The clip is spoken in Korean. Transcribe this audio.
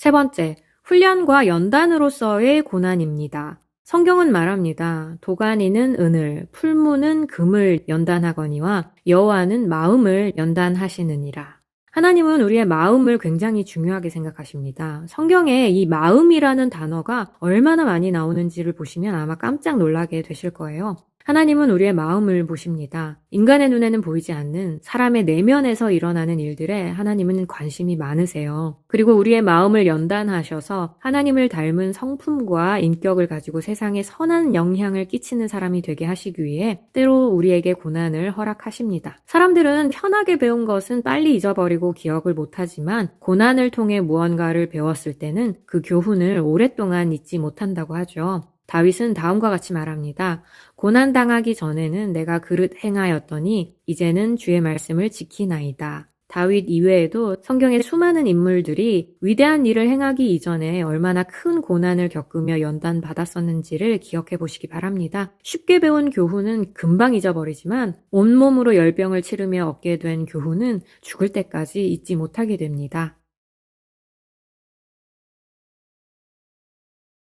세 번째, 훈련과 연단으로서의 고난입니다. 성경은 말합니다. 도가니는 은을, 풀무는 금을 연단하거니와 여호와는 마음을 연단하시느니라. 하나님은 우리의 마음을 굉장히 중요하게 생각하십니다. 성경에 이 마음이라는 단어가 얼마나 많이 나오는지를 보시면 아마 깜짝 놀라게 되실 거예요. 하나님은 우리의 마음을 보십니다. 인간의 눈에는 보이지 않는 사람의 내면에서 일어나는 일들에 하나님은 관심이 많으세요. 그리고 우리의 마음을 연단하셔서 하나님을 닮은 성품과 인격을 가지고 세상에 선한 영향을 끼치는 사람이 되게 하시기 위해 때로 우리에게 고난을 허락하십니다. 사람들은 편하게 배운 것은 빨리 잊어버리고 기억을 못하지만 고난을 통해 무언가를 배웠을 때는 그 교훈을 오랫동안 잊지 못한다고 하죠. 다윗은 다음과 같이 말합니다. 고난 당하기 전에는 내가 그릇 행하였더니 이제는 주의 말씀을 지키나이다. 다윗 이외에도 성경의 수많은 인물들이 위대한 일을 행하기 이전에 얼마나 큰 고난을 겪으며 연단받았었는지를 기억해 보시기 바랍니다. 쉽게 배운 교훈은 금방 잊어버리지만 온몸으로 열병을 치르며 얻게 된 교훈은 죽을 때까지 잊지 못하게 됩니다.